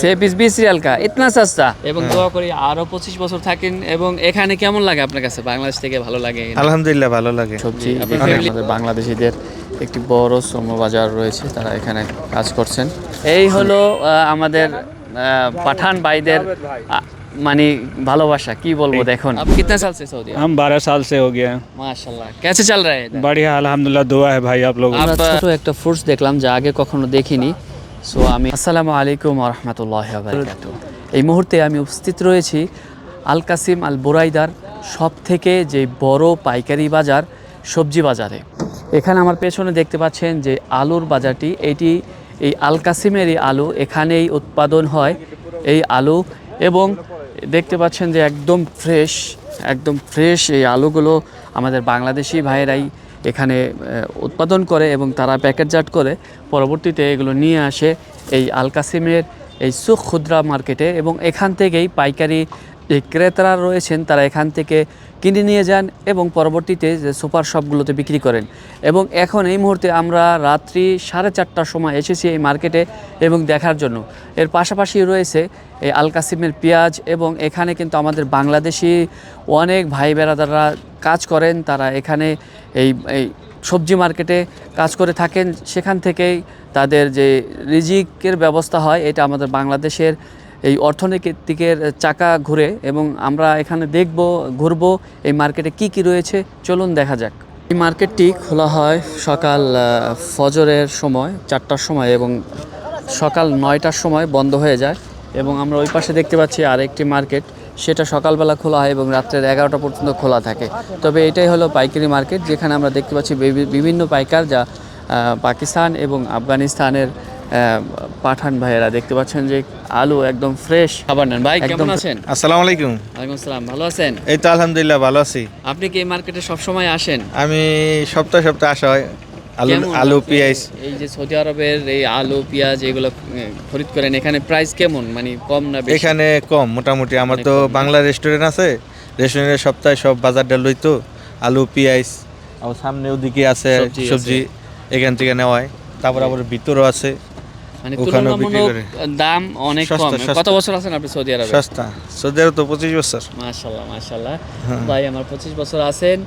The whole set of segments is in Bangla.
সে পিস বিশ রিয়াল কা ইতনা সস্তা এবং দোয়া করি আরো পঁচিশ বছর থাকেন এবং এখানে কেমন লাগে আপনার কাছে বাংলাদেশ থেকে ভালো লাগে আলহামদুলিল্লাহ ভালো লাগে সবজি আমাদের বাংলাদেশিদের একটি বড় শ্রম বাজার রয়েছে তারা এখানে কাজ করছেন এই হলো আহ, আমাদের আহ, পাঠান ভাইদের আহ, মানে ভালোবাসা কি বলবো দেখুন आप कितने साल से सऊदी हम बारह साल से हो गए हैं माशाल्लाह कैसे चल रहा है इधर? बढ़िया अल्हम्दुलिल्लाह दुआ है भाई आप लोग আমরা ছোট একটা ফ্রুটস দেখলাম যা আগে কখনো দেখিনি সো আমি আসসালামু আলাইকুম রহমতুল্লাহ এই মুহূর্তে আমি উপস্থিত রয়েছি আল কাসিম আল বুরাইদার সব থেকে যে বড় পাইকারি বাজার, সবজি বাজারে। এখানে আমার পেছনে দেখতে পাচ্ছেন যে আলুর বাজারটি, এটি এই আল কাসিমেরই আলু, এখানেই উৎপাদন হয় এই আলু এবং দেখতে পাচ্ছেন যে একদম ফ্রেশ একদম ফ্রেশ এই আলুগুলো আমাদের বাংলাদেশি ভাইয়েরাই এখানে উৎপাদন করে এবং তারা প্যাকেটজাট করে, পরবর্তীতে এগুলো নিয়ে আসে এই আলকাসিমের এই সুখ ক্ষুদ্রা মার্কেটে এবং এখান থেকেই পাইকারি ক্রেতারা রয়েছেন তারা এখান থেকে কিনে নিয়ে যান এবং পরবর্তীতে যে সুপার শপগুলোতে বিক্রি করেন। এবং এখন এই মুহূর্তে আমরা রাত্রি সাড়ে চারটার সময় এসেছি এই মার্কেটে এবং দেখার জন্য। এর পাশাপাশি রয়েছে এই আল কাসিমের পেঁয়াজ এবং এখানে কিন্তু আমাদের বাংলাদেশি অনেক ভাই বেড়াদাররা কাজ করেন। তারা এখানে এই এই সবজি মার্কেটে কাজ করে থাকেন। সেখান থেকেই তাদের যে রিজিকের ব্যবস্থা হয়, এটা আমাদের বাংলাদেশের এই অর্থনৈতিকের চাকা ঘুরে এবং আমরা এখানে দেখব, ঘুরবো এই মার্কেটে কি কি রয়েছে। চলুন দেখা যাক। এই মার্কেটটি খোলা হয় সকাল ফজরের সময়, চারটার সময় এবং সকাল নয়টার সময় বন্ধ হয়ে যায় এবং আমরা ওই পাশে দেখতে পাচ্ছি আরেকটি মার্কেট। সেটা সকালবেলা খোলা হয় এবং রাত্রের এগারোটা পর্যন্ত খোলা থাকে। তবে এটাই হলো পাইকারি মার্কেট, যেখানে আমরা দেখতে পাচ্ছি বিভিন্ন পাইকার যা পাকিস্তান এবং আফগানিস্তানের পাঠান ভাইয়েরা দেখতে পাচ্ছেন যে আলু একদম ফ্রেশ খাবার নেন। ভাই কেমন একদম- আছেন? আসসালামু আলাইকুম। ওয়ালাইকুম আসসালাম ভালো আছেন? এই তো আলহামদুলিল্লাহ ভালো আছি। আপনি কি এই মার্কেটে সবসময় আসেন? আমি সপ্তাহে সপ্তাহে আসা হয়। আলু আলু পেঁয়াজ। এই যে সৌদি আরবের এই আলু পেঁয়াজ এগুলো খরিদ করেন এখানে প্রাইস কেমন? মানে কম না বেশি? এখানে কম মোটামুটি। আমার তো বাংলা রেস্টুরেন্ট আছে। রেস্টুরেন্টের সপ্তাহে সব বাজারটা লইতো। আলু পেঁয়াজ আর সামনে ওদিকে আছে সবজি আছে। সবজি এখান থেকে নেওয়া হয়। তারপর আবার ভিতরও আছে। মানে তুলনামূলক দাম অনেক কম। কত বছর আছেন আপনি সৌদি আরবে? সস্তা। সৌদি আরব তো পঁচিশ বছর। মাশাল্লাহ মাশাল্লাহ হ্যাঁ। ভাই আমার পঁচিশ বছর আছেন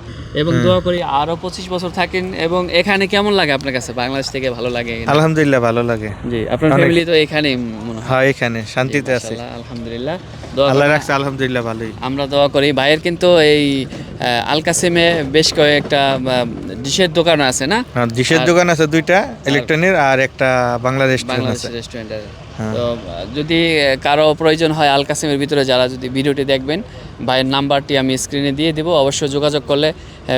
এবং দোয়া করি আরও পঁচিশ বছর থাকেন এবং এখানে কেমন লাগে আপনার কাছে? বাংলাদেশ থেকে ভালো লাগে? আলহামদুলিল্লাহ ভালো লাগে। জি আপনার ফ্যামিলি তো মনে হয়। হ্যাঁ এখানে শান্তিতে আছে। আলহামদুলিল্লাহ। আল্লাহ রাখছে আলহামদুলিল্লাহ ভালোই। আমরা দোয়া করি। ভাইয়ের কিন্তু এই বেশ কয়েকটা ডিশের দোকান আছে না? হ্যাঁ ডিশের দোকান আছে দুইটা আর একটা বাংলাদেশ হ্যাঁ। তো যদি কারও প্রয়োজন হয় আল কাসিমের ভিতরে যারা যদি ভিডিওটি দেখবেন ভাইয়ের নাম্বারটি আমি স্ক্রিনে দিয়ে দিব অবশ্যই যোগাযোগ করলে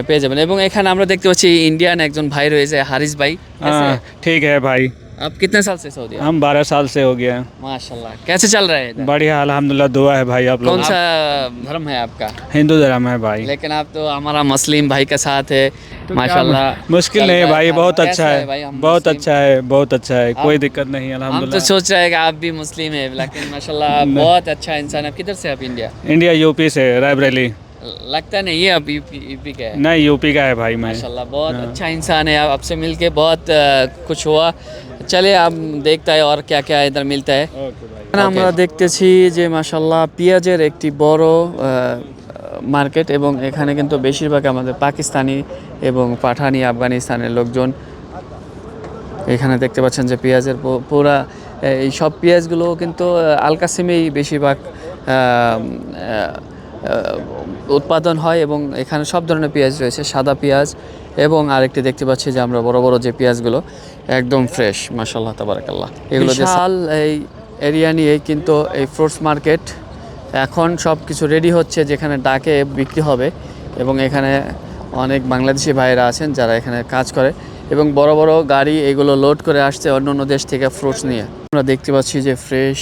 পেয়ে যাবেন। এবং এখানে আমরা দেখতে পাচ্ছি ইন্ডিয়ান একজন ভাই রয়েছে হারিস ভাই। হ্যাঁ, ঠিক হ্যাঁ ভাই। आप कितने साल से सऊदी हम बारह साल से हो हैं। माशाल्लाह। कैसे चल रहा है बढ़िया अल्हम्दुलिल्लाह दुआ है भाई आप लोग कौन सा धर्म है आपका? हिंदू धर्म है भाई। लेकिन आप तो हमारा मुस्लिम भाई के साथ है तो माशाल्लाह। मुश्किल नहीं भाई बहुत अच्छा है भाई बहुत अच्छा है बहुत अच्छा है कोई दिक्कत नहीं हम तो सोच रहे हैं कि आप भी मुस्लिम है लेकिन माशाल्लाह बहुत अच्छा इंसान है। किधर से आप इंडिया? इंडिया यूपी से रायबरेली। लगता नहीं है अब यूपी यूपी के है? नहीं यूपी का है भाई मैं। माशाल्लाह बहुत अच्छा इंसान है आप आपसे मिलके बहुत कुछ हुआ। चले आप देखता है और क्या क्या इधर मिलता है আমরা দেখতেছি যে মাশাল্লাহ পেঁয়াজের একটি বড় মার্কেট এবং এখানে কিন্তু বেশিরভাগ আমাদের পাকিস্তানি এবং পাঠানি আফগানিস্তানের লোকজন এখানে দেখতে পাচ্ছেন যে পেঁয়াজের পু- পুরা এই সব পেঁয়াজগুলো কিন্তু আহ, আলকাসিমেই বেশিরভাগ আহ, আহ, উৎপাদন হয় এবং এখানে সব ধরনের পেঁয়াজ রয়েছে সাদা পেঁয়াজ এবং আরেকটি দেখতে পাচ্ছি যে আমরা বড় বড় যে পেঁয়াজগুলো একদম ফ্রেশ মাসাল্লাহ তাবারাকাল্লাহ। এগুলো বিশাল এই এরিয়া নিয়ে কিন্তু এই ফ্রুটস মার্কেট এখন সব কিছু রেডি হচ্ছে যেখানে ডাকে বিক্রি হবে এবং এখানে অনেক বাংলাদেশি ভাইয়েরা আছেন যারা এখানে কাজ করে এবং বড় বড় গাড়ি এগুলো লোড করে আসছে অন্য অন্য দেশ থেকে ফ্রুটস নিয়ে। আমরা দেখতে পাচ্ছি যে ফ্রেশ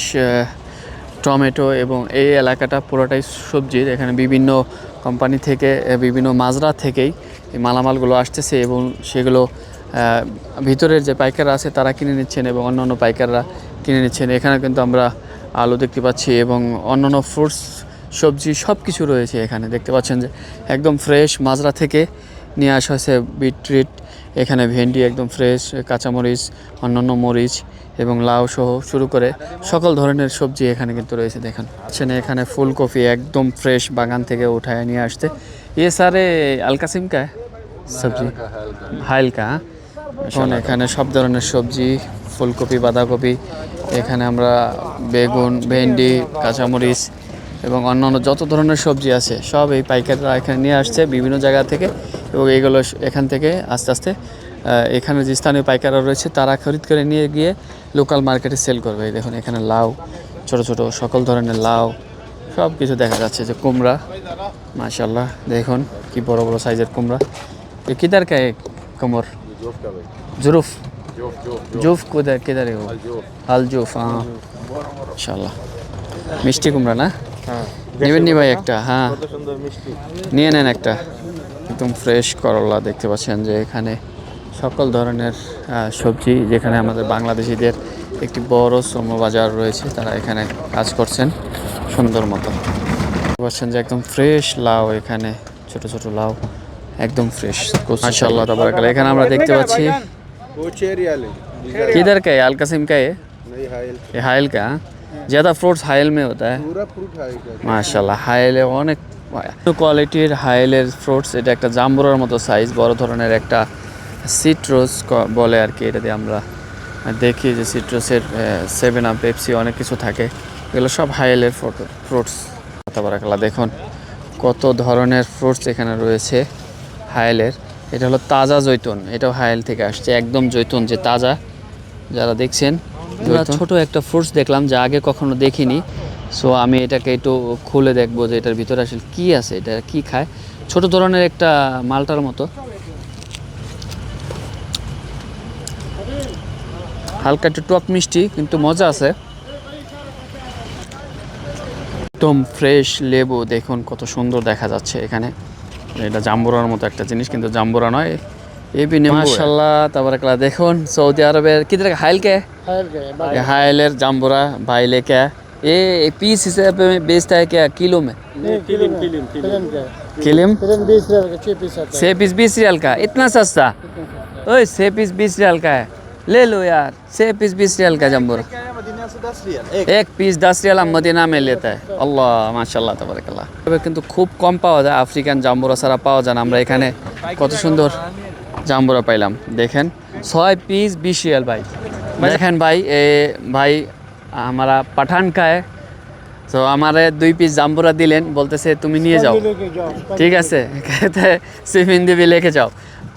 টমেটো এবং এই এলাকাটা পুরোটাই সবজির এখানে বিভিন্ন কোম্পানি থেকে বিভিন্ন মাজরা থেকেই এই মালামালগুলো আসতেছে এবং সেগুলো ভিতরের যে পাইকাররা আছে তারা কিনে নিচ্ছেন এবং অন্য অন্য পাইকাররা কিনে নিচ্ছেন। এখানে কিন্তু আমরা আলু দেখতে পাচ্ছি এবং অন্যান্য ফ্রুটস, সবজি সব কিছু রয়েছে এখানে। দেখতে পাচ্ছেন যে একদম ফ্রেশ মাজরা থেকে নিয়ে আসা হয়েছে বিটরিট, এখানে ভেন্ডি একদম ফ্রেশ, কাঁচামরিচ, অন্যান্য মরিচ এবং লাউ সহ শুরু করে সকল ধরনের সবজি এখানে কিন্তু রয়েছে। দেখেন আছেন এখানে ফুলকপি একদম ফ্রেশ বাগান থেকে উঠায় নিয়ে আসতে। ইয়ে স্যারে আলকাসিমকা সবজি? হালকা হ্যাঁ? এখন এখানে সব ধরনের সবজি ফুলকপি বাঁধাকপি এখানে আমরা বেগুন ভেন্ডি কাঁচামরিচ এবং অন্যান্য যত ধরনের সবজি আছে সব এই পাইকাররা এখানে নিয়ে আসছে বিভিন্ন জায়গা থেকে এবং এগুলো এখান থেকে আস্তে আস্তে এখানে যে স্থানীয় পাইকাররা রয়েছে তারা খরিদ করে নিয়ে গিয়ে লোকাল মার্কেটে সেল করবে। দেখুন এখানে লাউ ছোট ছোট সকল ধরনের লাউ সব কিছু দেখা যাচ্ছে যে কুমড়া মাশাল্লাহ দেখুন কি বড় বড় সাইজের কুমড়া। ये किधर का है कमर जुरूफ জুফ কোথায় কিধার আল জুফ হ্যাঁ ইনশাল্লাহ মিষ্টি কুমড়া না নেবেন নি ভাই একটা হ্যাঁ কত সুন্দর মিষ্টি নিয়ে নেন একটা একদম ফ্রেশ করলা দেখতে পাচ্ছেন যে এখানে সকল ধরনের আহ, সবজি যেখানে আমাদের বাংলাদেশিদের একটি বড় শ্রম বাজার রয়েছে তারা এখানে কাজ করছেন সুন্দর মতো দেখতে পাচ্ছেন যে একদম ফ্রেশ লাউ এখানে ছোট ছোট লাউ একদম ফ্রেশ মাশাআল্লাহ তাবারাকাল্লাহ এখানে আমরা দেখতে পাচ্ছি वो चेरी वाले किधर का है अलकासिम का है नहीं हाइल ये हाइल का हाँ? ज़्यादा फ्रूट्स हाइल में होता है पूरा फ्रूट हाइल का মাশাল্লাহ হাইলে অনেক কোয়ালিটির হাইলের ফ্রুটস এটা একটা জাম্বুরার মতো সাইজ বড় ধরনের একটা সিট্রোস বলে আর কি এটা দিয়ে আমরা দেখি যে সিট্রোসের সেভেন আপ পেপসি অনেক কিছু থাকে এগুলো সব হাইলের ফ্রুটস তারপর দেখুন কত ধরনের ফ্রুটস এখানে রয়েছে হাইলের এটা হলো তাজা জৈতুন এটাও হায়েল থেকে আসছে একদম জৈতুন যে তাজা যারা দেখছেন ছোট একটা ফ্রুটস দেখলাম যা আগে কখনো দেখিনি সো আমি এটাকে একটু খুলে দেখব যে এটার ভিতরে আসলে কি আছে এটা কি খায়। ছোট ধরনের একটা মালটার মতো। হালকা একটু টক মিষ্টি কিন্তু মজা আছে। একদম ফ্রেশ লেবু দেখুন কত সুন্দর দেখা যাচ্ছে এখানে। এটা জাম্বুরার মতো একটা জিনিস কিন্তু জাম্বুরা নয় এই বিনে মাশাল্লাহ তারপরে দেখুন সৌদি আরবের কিধর হাইল কে ये हाइलर जाम्बुरा भाई लेके आया ये पीस हिसाब में बेचता है क्या किलो में किलिम छः पीस बीस रियाल का इतना सस्ता ओए छः पीस बीस रियाल का है ले लो यार छः पीस बीस रियाल का जाम्बुरा এক। পিস দাস রিয়াল মদিনা মে আল্লাহ মাশাল্লাহ তবরকাল্লাহ। তবে কিন্তু খুব কম পাওয়া যায় আফ্রিকান জাম্বুরা ছাড়া পাওয়া যায় আমরা এখানে কত সুন্দর জাম্বুরা পাইলাম। দেখেন ছয় পিস বিশ রিয়াল ভাই। দেখেন ভাই এ ভাই আমরা পাঠান খায় তো আমারে দুই পিস জাম্বুরা দিলেন। বলতেছে তুমি নিয়ে যাও। ঠিক আছে। সিফিন দিবি লেখে যাও।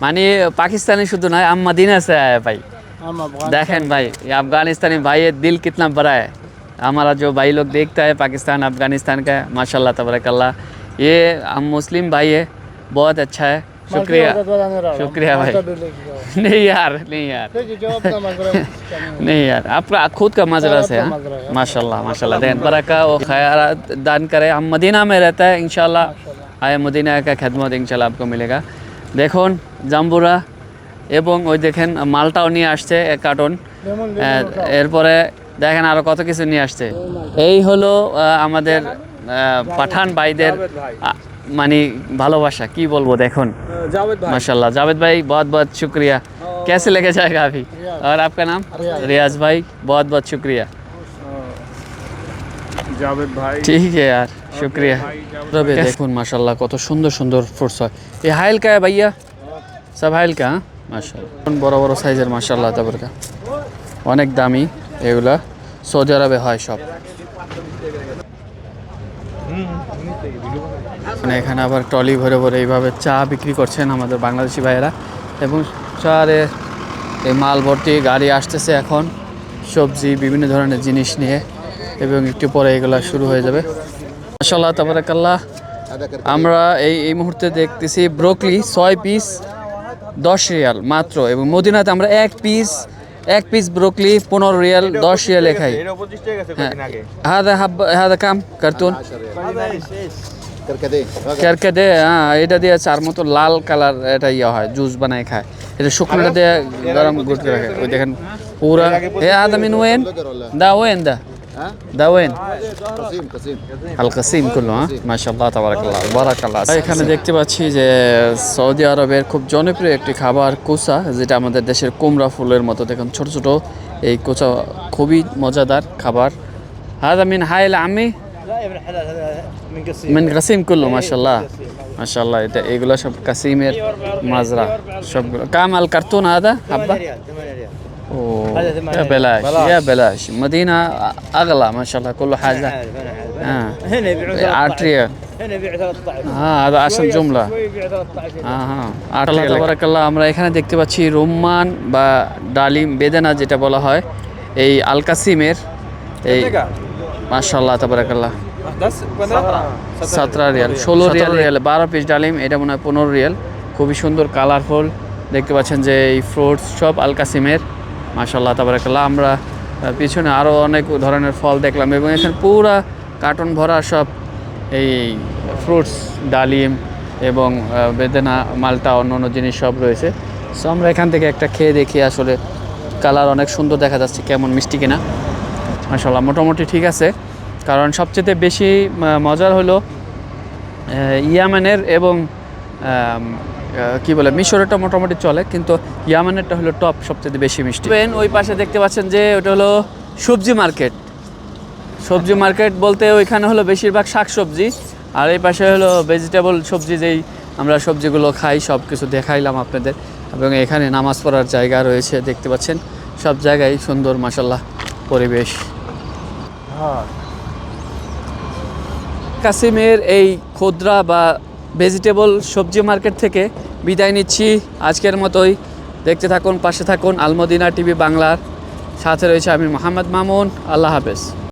মানে পাকিস্তানি শুধু নয় আম্মাদিন আছে ভাই। देखें भाई ये अफ़गानिस्तानी भाई है दिल कितना बड़ा है। हमारा जो भाई लोग देखता है पाकिस्तान अफ़गानिस्तान का माशा तबरकल्ला ये हम मुस्लिम भाई है बहुत अच्छा है। शुक्रिया। शुक्रिया भाई। नहीं यार नहीं यार। नहीं। यार आपका खुद का मजरस हाँ? है? माशा माशा देन बरका वो खैर दान करें। हम मदीना में रहता है इन आए मदीना का खदमत इन आपको मिलेगा। देखो जम्बूरा এবং ওই দেখেন মালটাও নিয়ে আসছে এক কার্টন এরপরে দেখেন আরো কত কিছু নিয়ে আসছে এই হলো আহ, আমাদের আহ, পাঠান ভাইদের আহ, মানে ভালোবাসা কি বলবো দেখুন जावेद माशाल्लाह जावेद भाई बहुत बहुत शुक्रिया कैसे लेके जाएगा अभी और आपका नाम रियाज भाई बहुत बहुत शुक्रिया जावेद भाई ঠিক है यार शुक्रिया তবে দেখুন মাশাল্লাহ কত সুন্দর সুন্দর ফ্রুটস হয় এই হাইল কা ভাইয়া সব হাইল কা হ্যাঁ? মাশাল্লাহ বড় বড় সাইজের মাশাল্লাহ তারপর কা অনেক দামি এগুলা। সৌদি আরবে হয় সব। মানে এখানে আবার ট্রলি ভরে ভরে এইভাবে চা বিক্রি করছেন আমাদের বাংলাদেশি ভাইয়েরা। এবং চারে এই মাল ভর্তি গাড়ি আসতেছে এখন। সবজি, বিভিন্ন ধরনের জিনিস নিয়ে। এবং একটু পরে এগুলা শুরু হয়ে যাবে। মাসাল্লাহ তাবারাকাল্লাহ। আমরা এই এই মুহূর্তে দেখতেছি ব্রোকলি ছয় পিস। দশ রিয়াল মাত্র এবং মদিনাতে আমরা এক পিস এক পিস ব্রোকলি পনেরো রিয়াল দশ রিয়ালে খাই। হ্যাঁ। হাদা হাব্বা হাদা কাম কার্তুন। কেরকে দে হ্যাঁ এটা দিয়ে চার মতো লাল কালার এটা ইয়ে হয় জুস বানায় খায়। এটা শুকনোটা দিয়ে গরম গুট করে ওই দেখেন পুরা এ আদামিন ওয়েন? দা ওয়েন দা। ها দা ওয়েন قسيم قسيم আল কাসিম কুল্লু হ্যাঁ মাশাআল্লাহ তাবারাকাল্লাহ বারাকাল্লাহ এখানে দেখতে পাচ্ছি যে সৌদি আরবের খুব জনপ্রিয় একটি খাবার কুসা যেটা আমাদের দেশের কুমড়া ফুলের মতো দেখুন ছোট ছোট এই কোচা খুবই মজাদার খাবার هذا من حي العمي لا يا ابن الحلال هذا من قصير من قسيم كله ما شاء الله ما شاء الله এটা এগুলো সব কাসিমের মাজরা সবগুলো কাম আল কার্টুন هذا 8 حبه يا بلاش بلاش. يا بلاش مدينة أغلى ما شاء الله كله انا حاجة عارف انا عارف آه. هنا يبيعون 13 عطرية هنا يبيعوا 13 হ্যাঁ هذا عشان شوية- جملة شوي يبيعوا 13 হ্যাঁ হ্যাঁ আল্লাহ তাবারাকাল্লাহ আমরা এখানে দেখতে পাচ্ছি রুম্মান বা ডালিম বেদানা যেটা বলা হয় এই আলকাসিমের এই মাশাল্লাহ তাবারাকাল্লাহ সতেরো রিয়াল ষোলো রিয়াল রিয়াল বারো পিস ডালিম এটা মনে হয় পনেরো রিয়াল খুবই সুন্দর কালারফুল দেখতে পাচ্ছেন যে এই ফ্রুটস সব আলকাসিমের মাশাল্লাহ তাবারাকাল্লাহ। আমরা পিছনে আরও অনেক ধরনের ফল দেখলাম এবং এখানে পুরা কার্টন ভরা সব এই ফ্রুটস, ডালিম এবং বেদানা, মালটা অন্য অন্য জিনিস সব রয়েছে। সো আমরা এখান থেকে একটা খেয়ে দেখি আসলে কালার অনেক সুন্দর দেখা যাচ্ছে কেমন, মিষ্টি কিনা। মাশাল্লাহ মোটামুটি ঠিক আছে। কারণ সবচেয়ে বেশি মজার হলো ইয়ামেনের এবং কি বলে মিশরেরটা মোটামুটি চলে কিন্তু ইয়ামানেরটা হলো টপ সবচেয়ে বেশি মিষ্টি। পেন ওই পাশে দেখতে পাচ্ছেন যে ওটা হলো সবজি মার্কেট। সবজি মার্কেট বলতে ওইখানে হলো বেশিরভাগ শাক সবজি আর এই পাশে হলো ভেজিটেবল সবজি যেই আমরা সবজিগুলো খাই সব কিছু দেখাইলাম আপনাদের। এবং এখানে নামাজ পড়ার জায়গা রয়েছে দেখতে পাচ্ছেন? সব জায়গায় সুন্দর মাসাল্লাহ পরিবেশ। কাসিমের এই খুদ্রা বা ভেজিটেবল সবজি মার্কেট থেকে বিদায় নিচ্ছি। আজকের মতোই। দেখতে থাকুন, পাশে থাকুন, আলমদিনা টিভি বাংলার সাথে রয়েছে আমি মোহাম্মদ মামুন। আল্লাহ হাফেজ।